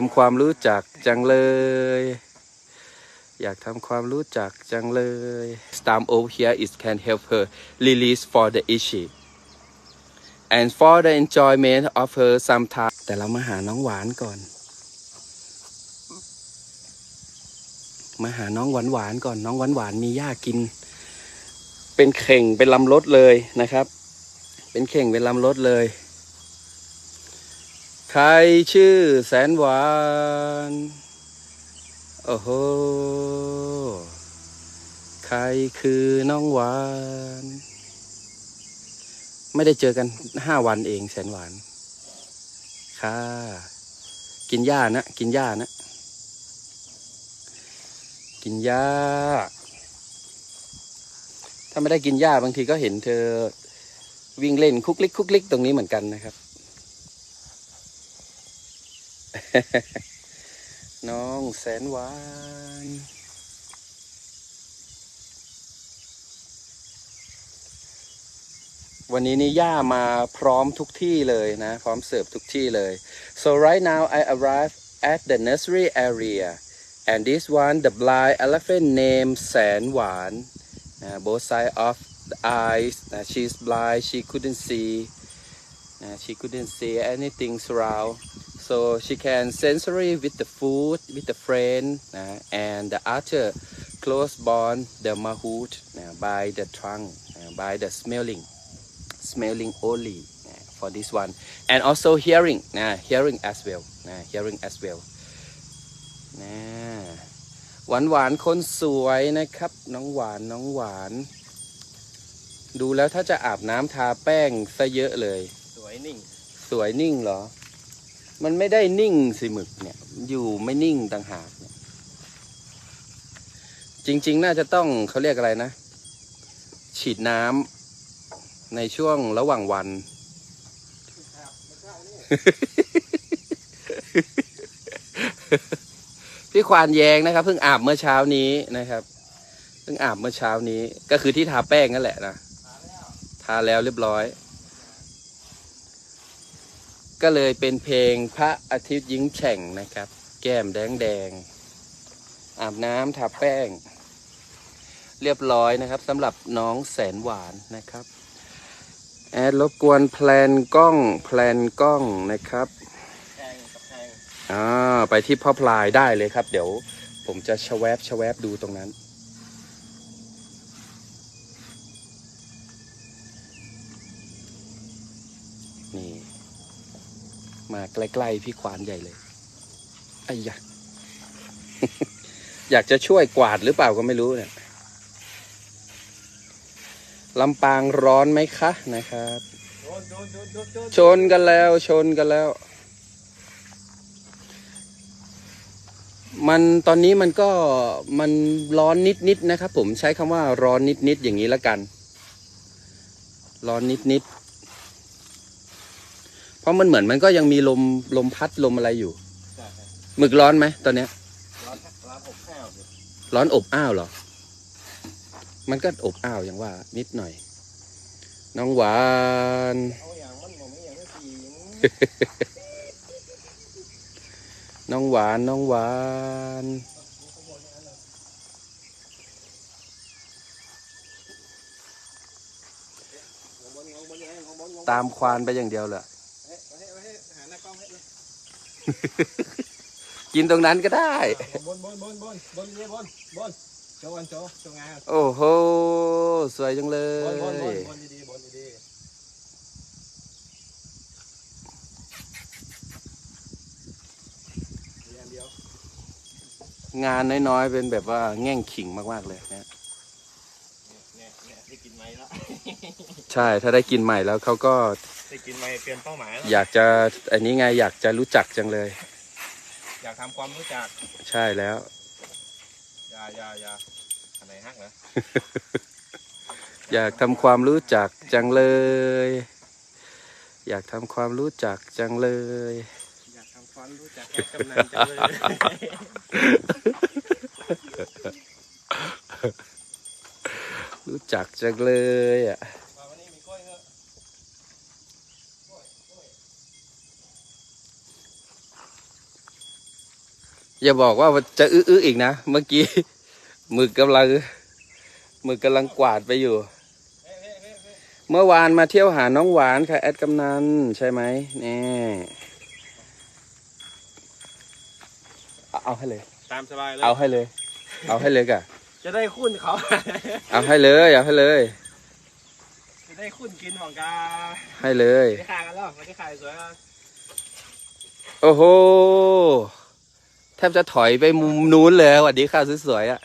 ทำความรู้จักจังเลย อยากทำความรู้จักจังเลย Stam over here is can help her release for the issue and for the enjoyment of her sometime แต่เรามาหาน้องหวานก่อน มาหาน้องหวานหวานก่อนน้องหวานหวานมีหญ้ากิน เป็นเข่งเป็นลำรถเลยนะครับ เป็นเข่งเป็นลำรถเลย ใครชื่อแสนหวาน โอ้โห ใครคือน้องหวาน ไม่ได้เจอกันห้าวันเองแสนหวาน ค่ะ กินหญ้านะ กินหญ้านะ กินหญ้า ถ้าไม่ได้กินหญ้าบางทีก็เห็นเธอวิ่งเล่นคุกลิกคุกลิกตรงนี้เหมือนกันนะครับ น้องแสนหวาน วันนี้นี่ย่ามาพร้อมทุกที่เลยนะ พร้อมเสิร์ฟทุกที่เลย so right now I arrive at the nursery area and this one the blind elephant named แสนหวาน uh, both side of the eyes uh, she's blind she couldn't see uh, she couldn't see anything surround so she can sensory with the food with the friend uh, and the other close bond the mahout uh, by the trunk uh, by the smelling smelling only uh, for this one and also hearing uh, hearing as well uh, hearing as well นะหวานหวานๆคนสวยนะครับ น้องหวานน้องหวาน ดูแล้วถ้าจะอาบน้ำทาแป้งซะเยอะเลย สวยนิ่ง สวยนิ่งเหรอ มันไม่ได้นิ่งสิหมึกเนี่ย อยู่ไม่นิ่งต่างหากจริง ๆ น่าจะต้องเขาเรียกอะไรนะ ฉีดน้ำในช่วงระหว่างวัน พี่ควานแยงนะครับเพิ่งอาบเมื่อเช้านี้นะครับเพิ่งอาบเมื่อเช้านี้ ก็คือที่ทาแป้งนั่นแหละนะทาแล้วเรียบร้อย ก็เลยเป็นเพลงพระอาทิตย์ยิ้งแฉ่งนะครับ แก้มแดงแดงๆอาบน้ำทาแป้ง เรียบร้อยนะครับสำหรับน้องแสนหวานนะครับ แอดรบกวนแพลนกล้องแพลนกล้องนะครับแพงกับแพงอ่าไปที่พ่อพลายได้เลยครับ เดี๋ยวผมจะชะแวบชะแวบดูตรงนั้นนี่ ใกล้ๆพี่ควานใหญ่เลยไอ้ยะอยากจะช่วยกวาดหรือเปล่าก็ไม่รู้เนี่ยลำปางร้อนไหมคะนะครับ ชนกันแล้วชนกันแล้ว มันตอนนี้มันก็มันร้อนนิดๆนะครับผมใช้คำว่าร้อนนิดๆอย่างนี้ละกัน ร้อนนิดๆเพ ราะมันเหมือนมันก็ยังมีลมลมพัดลมอะไรอยู่ใช่ครับหมึกร้อนไหมตอนเนี้ยร้านร้านอบข้าวอยู่ร้อนอบอ้าวเหรอ มันก็อบอ้าวอย่างว่า นิดหน่อย น้องหวานเอาอย่างมันผมไม่อย่างไม่ปีนน้องหวานน้องหวานของบนของบนยังไงของบนของบนตามควานไปอย่างเดียวเลยเฮ้ยเฮ้ยเฮ้ยหาหน้ากล้องให้เลย กินตรงนั้นก็ได้ บนบนบนบนบนนี่บนบนโชว์วันโชว์โชว์งานโอ้โห สวยจังเลบนบนบนย บนดีๆบนดีๆอย่างเดียวงานน้อยๆ เป็นแบบว่าแง่งขิงมากๆเลยนะเนี่ยเนี่ยเนี่ยได้กินไหมแล้ว ใช่ถ้าได้กินใหม่แล้วเขาก็ ได้กินไหมเปลี่ยนเป้าหมายแล้วอยากจะอันนี้ไงอยากจะรู้จักจังเลย อยากทำความรู้จักใช่แล้ว อย่าอย่าอย่าอันไหนฮักเหรออยากทำความรู้จักจังเลย อยากทำความรู้จักจังเลย อยากทำความรู้จักกับกำนันจังเลยรู้จักจังเลยอะ มาวันนี้มีกล้วยเหรอะ อย่าบอกว่าจะอื้อๆอีกนะ เมื่อกี้หมึกกำลังหมึกกำลังกวาดไปอยู่ เมื่อวานมาเที่ยวหาน้องหวานค่ะ แอดกำนันใช่ไหมนี่เอาเอาให้เลย ตามสบายเลย เอาให้เลย เอาให้เลยกะจะได้คุ้นเขา เอาให้เลย เอาให้เลย จะได้คุ้นกินของกาให้เลยไม่ได้ขายกันแล้วไม่ได้ขายสวยอะโอ้โห แทบจะถอยไปมุมนู้นเลยสวัสดีค่ะสวยๆอะ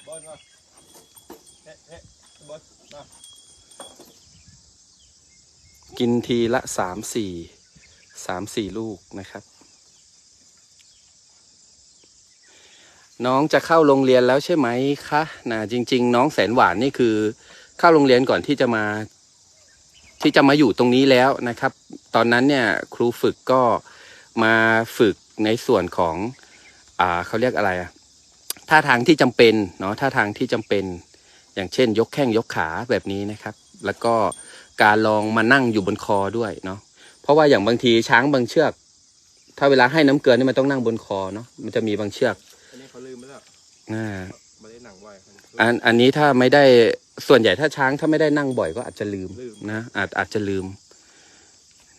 กินทีละสามสี่สามสี่ลูกนะครับ น้องจะเข้าโรงเรียนแล้วใช่ไหมคะนะจริง ๆ น้องแสนหวานนี่คือ เข้าโรงเรียนก่อนที่จะมา ที่จะมาอยู่ตรงนี้แล้วนะครับ ตอนนั้นเนี่ยครูฝึกก็มาฝึกในส่วนของ อ่าเขาเรียกอะไรอะท่าทางที่จำเป็นเนาะท่าทางที่จำเป็น อย่างเช่น ยกแข้งยกขาแบบนี้นะครับ แล้วก็การลองมานั่งอยู่บนคอด้วยเนาะเพราะว่าอย่างบางทีช้างบางเชือก ถ้าเวลาให้น้ำเกลือนี่มันต้องนั่งบนคอเนาะมันจะมีบางเชือกอันนี้เขาลืมไปแล้วอ่าไม่ได้หนังไว้อันอันนี้ถ้าไม่ได้ส่วนใหญ่ถ้าช้างถ้าไม่ได้นั่งบ่อยก็อาจจะลืมลืมนะอาจอาจจะลืม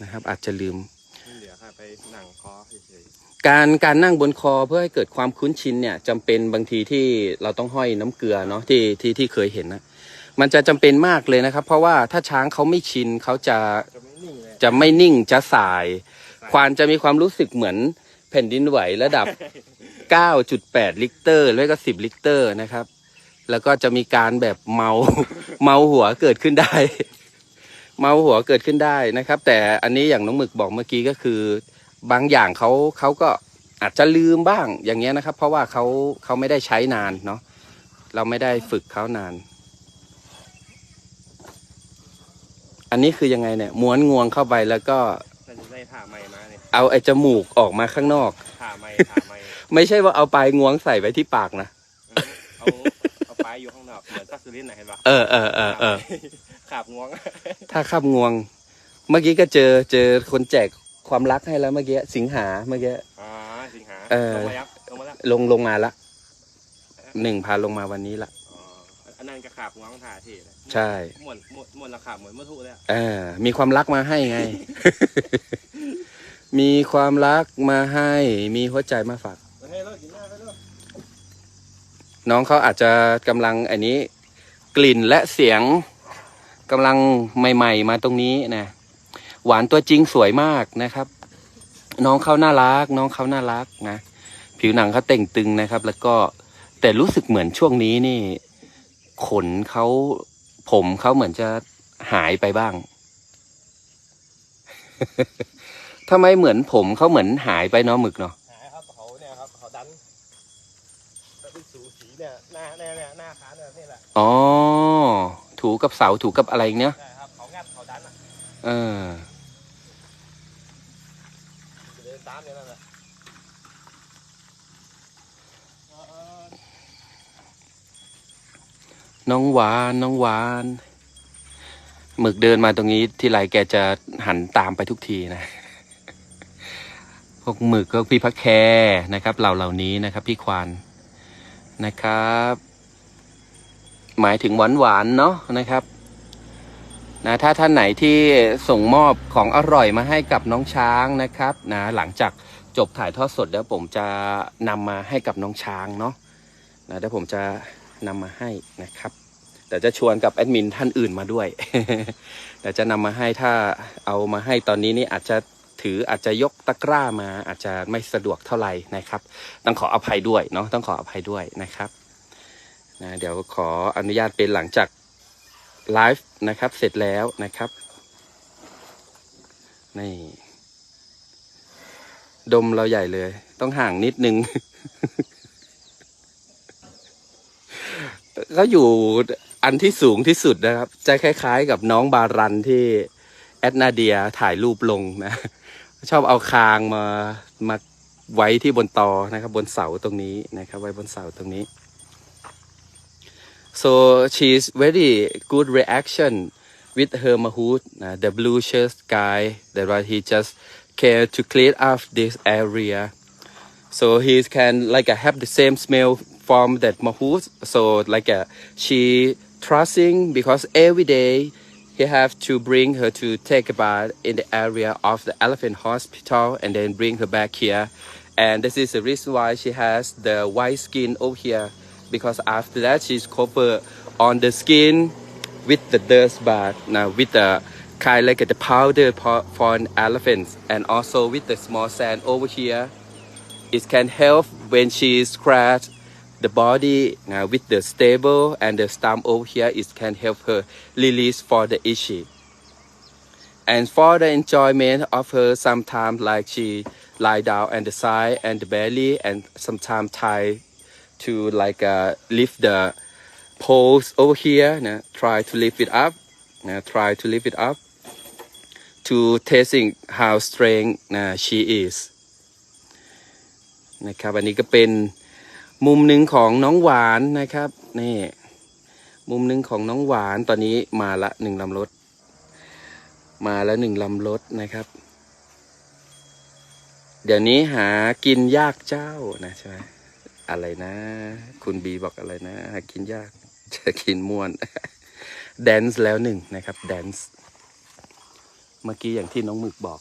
นะครับ อาจจะลืม ไม่เหลือค่ะไปหนังคอเฉย การการนั่งบนคอเพื่อให้เกิดความคุ้นชินเนี่ยจำเป็นบางทีที่เราต้องห้อยน้ำเกลือเนาะที่ที่ที่เคยเห็นนะมันจะจำเป็นมากเลยนะครับ เพราะว่าถ้าช้างเขาไม่ชินเขาจะๆจะไม่นิ่งเลยจะไม่นิ่งจะสาย ควานจะมีความรู้สึกเหมือนแผ่นดินไหวระดับ 9.8 ลิตรหรือก็ 10 ลิตรนะครับ แล้วก็จะมีการแบบเมาเมาหัวเกิดขึ้นได้ เมาหัวเกิดขึ้นได้นะครับ แต่อันนี้อย่างน้องหมึกบอกเมื่อกี้ก็คือ บางอย่างเขาเขาก็อาจจะลืมบ้างอย่างเงี้ยนะครับ เพราะว่าเขาเขาไม่ได้ใช้นานเนาะเราไม่ได้ฝึกเขานาน อันนี้คือยังไงเนี่ยม้วนงวงเข้าไปแล้วก็น่าจะได้ผ่าไม้มาเนี่ยเอาไอ้จมูกออกมาข้างนอกผ่าไม้ผ่าไม้ไม่ใช่ว่าเอาปลายงวงใส่ไว้ที่ปากนะเอาเอาปลายอยู่ข้างนอกเหมือนตักสุรินทร์ไหนะเห็นปะเออเออเออเออขาบงวง ถ้าขับงวง เมื่อกี้ก็เจอเจอคนแจก ความรักให้แล้วเมื่อกี้สิงหาเมื่อกี้ อ่าสิงหาเออ ลงมายับลงมาแล้วลงลงมาละหนึ่งพาลงมาวันนี้ละ อ๋ออันนั้นก็ขาบงวงถ่าที่นะใช่ หมวนหมวนหมวนละขาบเหมือนเมื่อทุเลยอะเออมีความรักมาให้ไง มีความรักมาให้ มีหัวใจมาฝาก เฮ้ยเรากินหน้าไปด้วยน้องเขาอาจจะกำลังอันนี้ กลิ่นและเสียงกำลังใหม่ ๆ มาตรงนี้นะ หวานตัวจริงสวยมากนะครับ น้องเขาน่ารัก น้องเขาน่ารักนะผิวหนังเขาเต่งตึงนะครับ แล้วก็แต่รู้สึกเหมือนช่วงนี้นี่ ขนเขาผมเขาเหมือนจะหายไปบ้างทำไมเหมือนผมเขาเหมือนหายไปเนาะหมึกเนาะหายครับเขาเนี่ยครับเขาดันแล้วเป็นสูสีเนี่ยหน้าเนี่ยเนี่ยหน้าขาเนี่ยนี่แหละอ๋อถูกับเสาถูกับอะไรอย่างเนี้ยใช่ครับเขางัดเขาดันอะเออ จะเดินตามเนี่ยนั่นแหละน้องหวานน้องหวานหมึกเดินมาตรงนี้ที่ไรแกจะหันตามไปทุกทีนะ พวกหมึกก็พี่พักแคร์นะครับ เหล่าเหล่านี้นะครับพี่ควานนะครับ หมายถึงหวานหวานเนาะนะครับ นะถ้าท่านไหนที่ส่งมอบของอร่อยมาให้กับน้องช้างนะครับนะหลังจากจบถ่ายทอดสดแล้วผมจะนำมาให้กับน้องช้างเนาะนะเดี๋ยวผมจะนำมาให้นะครับแต่จะชวนกับแอดมินท่านอื่นมาด้วยแต่จะนำมาให้ถ้าเอามาให้ตอนนี้นี่อาจจะถืออาจจะยกตะกร้ามาอาจจะไม่สะดวกเท่าไหร่นะครับ ต้องขออภัยด้วยเนาะต้องขออภัยด้วยนะครับนะเดี๋ยวขออนุญาตเป็นหลังจาก ไลฟ์นะครับ เสร็จแล้วนะครับ นี่ ดมเราใหญ่เลย ต้องห่างนิดนึงเขาอยู่อันที่สูงที่สุดนะครับ จะคล้าย ๆ กับน้องบารันที่แอดนาเดียถ่ายรูปลงนะ ชอบเอาคางมามาไว้ที่บนตอนะครับ บนเสาตรงนี้นะครับ ไว้บนเสาตรงนี้ so she's very good reaction with her mahout uh, the blue shirt guy that right he just care to clean up this area. So he can like uh, have the same smell from that mahout. So like uh, she trusting because every day he have to bring her to take a bath in the area of the elephant hospital and then bring her back here. And this is the reason why she has the white skin over here because after that she's covered on the skin with the dust bath. Now with the kind like the powder for, for an elephant and also with the small sand over here it can help when she scratch the body. Now with the stable and the stump over here it can help her release for the itchy. And for the enjoyment of her sometimes like she lie down on the side and the belly and sometimes try to like uh, lift the poles over here nah, try to lift it up nah, try to lift it up to testing how strong nah, she is นะครับอันนี้ก็เป็นมุมหนึ่งของน้องหวานนะครับนี่มุมหนึ่งของน้องหวานตอนนี้มาละหนึ่งลำรถ มาแล้วหนึ่งลำรถนะครับ เดี๋ยวนี้หากินยากเจ้านะใช่ไหม อะไรนะ คุณบีบอกอะไรนะ หากินยาก จะกินม่วนแดนซ์แล้วหนึ่งนะครับแดนซ์เมื่อกี้อย่างที่น้องหมึกบอก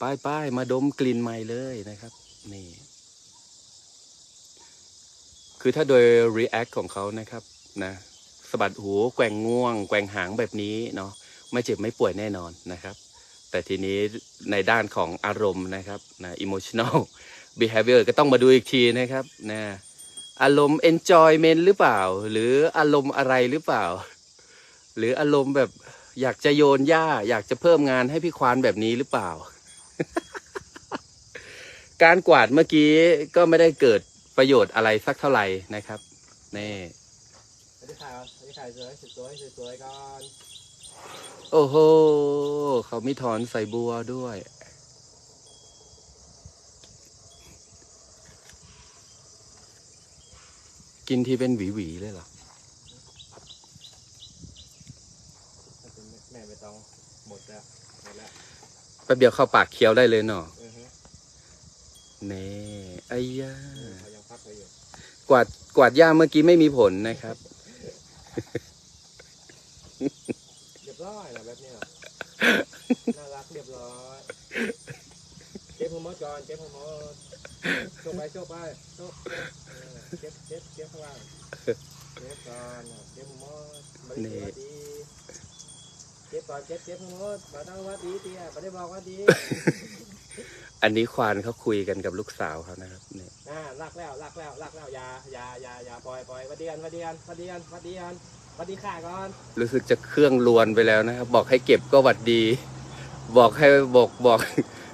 ป้ายป้ายมาดมกลิ่นใหม่เลยนะครับ นี่ คือถ้าโดย react ของเขานะครับ นะสะบัดหูแกว่งง่วง แกว่งหางแบบนี้เนาะไม่เจ็บไม่ป่วยแน่นอนนะครับ แต่ทีนี้ในด้านของอารมณ์นะครับนะ emotional behavior ก็ต้องมาดูอีกทีนะครับนะอารมณ์ enjoyment หรือเปล่า หรืออารมณ์อะไรหรือเปล่า หรืออารมณ์แบบอยากจะโยนหญ้า อยากจะเพิ่มงานให้พี่ควานแบบนี้หรือเปล่า การกวาดเมื่อกี้ก็ไม่ได้เกิดประโยชน์อะไรสักเท่าไหร่นะครับนี่สวัสดีค่ะสวัสดีค่ะสวยสวยสวยก่อนโอ้โหเขามีถอนใส่บัวด้วย กินที่เป็นหวีหวีๆเลยเหรอแม่ไม่ต้องหมดแล้วหมดแล้วแป๊บเดียวเข้าปากเคี้ยวได้เลยเนาะอือฮึเน่ไอ้ย่าเขายังพักไว้อยู่กวาดกวาดหญ้าเมื่อกี้ไม่มีผลนะครับ เรียบร้อยนะแบบนี้เหรอ น่ารักเรียบร้อย เจ็บหัวมดก่อนเจ็บหัวมด โชกไปโชกไปโชกเออเจ็บเจ็บเจ็บข้างล่างเจ็บก่อนเจ็บหัวมดบริสุทธิ์ดีเจ็บก่อนเจ็บเจ็บหัวมดมาต้องว่าดีเตี้ยไม่ได้บอกว่าดีอันนี้ควานเขาคุยกันกับลูกสาวเขานะครับเนี่ยอ่าลักแล้วลักแล้วลักแล้วอย่าอย่าอย่าอย่าปล่อยปล่อยวัดเดียนวัดเดียนวัดเดียนวัดเดียนวัดดีข่าก่อน รู้สึกจะเครื่องลวนไปแล้วนะครับ บอกให้เก็บก็หวัดดี บอกให้บอกบอก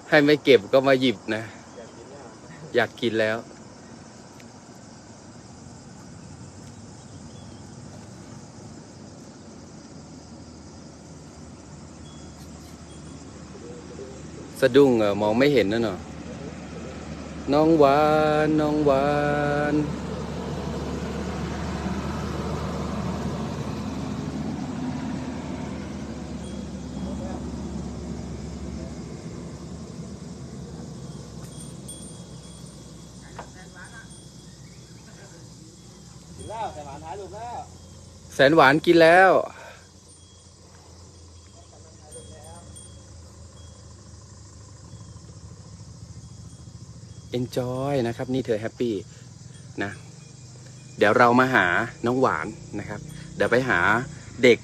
ให้ไม่เก็บก็มาหยิบนะ อยากกินแล้ว สะดุ้งเหรอมองไม่เห็นนะเนาะน้องหวาน น้องหวาน แล้วแต่หวานถ่ายรูปแล้วแสนหวานกินแล้ว enjoy นะครับ นี่เธอแฮปปี้นะ เดี๋ยวเรามาหาน้องหวานนะครับ เดี๋ยวไปหาเด็ก